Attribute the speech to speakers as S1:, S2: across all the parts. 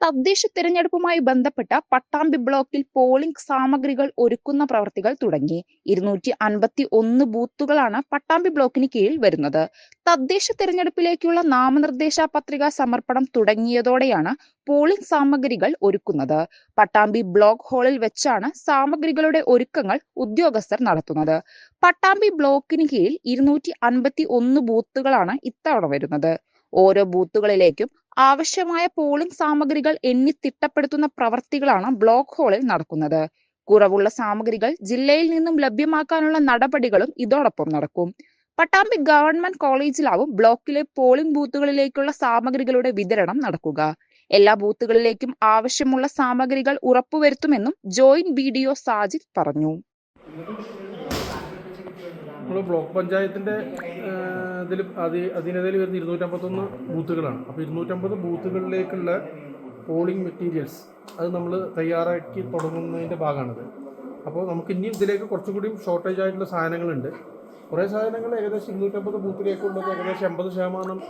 S1: തദ്ദേശ തെരഞ്ഞെടുപ്പുമായി ബന്ധപ്പെട്ട പട്ടാമ്പി ബ്ലോക്കിൽ പോളിംഗ് സാമഗ്രികൾ ഒരുക്കുന്ന പ്രവർത്തികൾ തുടങ്ങി. ഇരുന്നൂറ്റി അൻപത്തി ഒന്ന് ബൂത്തുകളാണ് പട്ടാമ്പി ബ്ലോക്കിന് കീഴിൽ വരുന്നത്. തദ്ദേശ തിരഞ്ഞെടുപ്പിലേക്കുള്ള നാമനിർദ്ദേശ പത്രിക സമർപ്പണം തുടങ്ങിയതോടെയാണ് പോളിംഗ് സാമഗ്രികൾ ഒരുക്കുന്നത്. പട്ടാമ്പി ബ്ലോക്ക് ഹാളിൽ വെച്ചാണ് സാമഗ്രികളുടെ ഒരുക്കങ്ങൾ ഉദ്യോഗസ്ഥർ നടത്തുന്നത്. പട്ടാമ്പി ബ്ലോക്കിന് കീഴിൽ ഇരുന്നൂറ്റി അൻപത്തി ഒന്ന് ബൂത്തുകളാണ് ഇത്തവണ വരുന്നത്. ഓരോ ബൂത്തുകളിലേക്കും ആവശ്യമായ പോളിംഗ് സാമഗ്രികൾ എണ്ണി തിട്ടപ്പെടുത്തുന്ന പ്രവർത്തികളാണ് ബ്ലോക്ക് ഹാളിൽ നടക്കുന്നത്. കുറവുള്ള സാമഗ്രികൾ ജില്ലയിൽ നിന്നും ലഭ്യമാക്കാനുള്ള നടപടികളും ഇതോടൊപ്പം നടക്കും. പട്ടാമ്പി ഗവൺമെന്റ് കോളേജിലാവും ബ്ലോക്കിലെ പോളിംഗ് ബൂത്തുകളിലേക്കുള്ള സാമഗ്രികളുടെ വിതരണം നടക്കുക. എല്ലാ ബൂത്തുകളിലേക്കും ആവശ്യമുള്ള സാമഗ്രികൾ ഉറപ്പുവരുത്തുമെന്നും ജോയിന്റ് ബി ഡി ഒ പറഞ്ഞു.
S2: നമ്മൾ ബ്ലോക്ക് പഞ്ചായത്തിന്റെ ഇതിൽ അതി അതിനിടയിൽ വരുന്ന ഇരുന്നൂറ്റമ്പത്തൊന്ന് ബൂത്തുകളാണ്. അപ്പോൾ ഇരുന്നൂറ്റമ്പത് ബൂത്തുകളിലേക്കുള്ള പോളിംഗ് മെറ്റീരിയൽസ് അത് നമ്മൾ തയ്യാറാക്കി തുടങ്ങുന്നതിന്റെ ഭാഗമാണിത്. അപ്പോൾ നമുക്ക് ഇനിയും ഇതിലേക്ക് കുറച്ചും കൂടിയും ഷോർട്ടേജ് ആയിട്ടുള്ള സാധനങ്ങളുണ്ട്. കുറേ സാധനങ്ങൾ ഏകദേശം ഇരുന്നൂറ്റമ്പത് ബൂത്തിലേക്കുള്ളത് ഏകദേശം എൺപത് ശതമാനം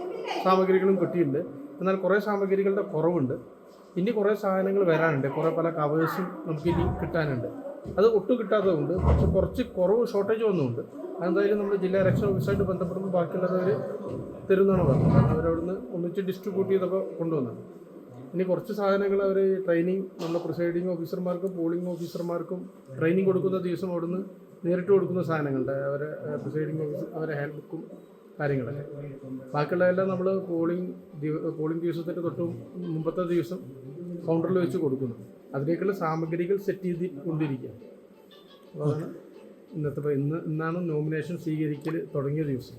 S2: സാമഗ്രികളും കിട്ടിയിട്ടുണ്ട്. എന്നാൽ കുറേ സാമഗ്രികളുടെ കുറവുണ്ട്. ഇനി കുറേ സാധനങ്ങൾ വരാനുണ്ട്. കുറേ പല കവേഴ്സും നമുക്ക് ഇനി കിട്ടാനുണ്ട്. അത് ഒട്ടും കിട്ടാത്തതുകൊണ്ട് പക്ഷെ കുറച്ച് കുറവ് ഷോർട്ടേജ് വന്നുണ്ട് അതെന്തായാലും നമ്മൾ ജില്ലാ ഇലക്ഷൻ ഓഫീസായിട്ട് ബന്ധപ്പെടുമ്പോൾ ബാക്കിയുള്ളവർ തരുന്നതാണ് പറഞ്ഞത് അവരവിടുന്ന് ഒന്നിച്ച് ഡിസ്ട്രിബ്യൂട്ട് ചെയ്തപ്പോൾ കൊണ്ടുവന്നത്. ഇനി കുറച്ച് സാധനങ്ങൾ അവർ ട്രെയിനിങ് നമ്മുടെ പ്രിസൈഡിങ് ഓഫീസർമാർക്കും പോളിംഗ് ഓഫീസർമാർക്കും ട്രെയിനിങ് കൊടുക്കുന്ന ദിവസം അവിടുന്ന് നേരിട്ട് കൊടുക്കുന്ന സാധനങ്ങളുണ്ട്. അവരെ പ്രിസൈഡിങ് ഓഫീസർ അവരെ ഹാൻഡ് ബുക്കും കാര്യങ്ങളൊക്കെ. ബാക്കിയുള്ളതെല്ലാം നമ്മൾ പോളിംഗ് പോളിംഗ് ദിവസത്തിന്റെ തൊട്ട് മുമ്പത്തെ ദിവസം കൗണ്ടറിൽ വെച്ച് കൊടുക്കുന്നു. അതിലേക്കുള്ള സാമഗ്രികൾ സെറ്റ് ചെയ്ത് കൊണ്ടിരിക്കുക ഇന്നത്തെ ഇന്ന് ഇന്നാണ് നോമിനേഷൻ സ്വീകരിക്കൽ തുടങ്ങിയ ദിവസം.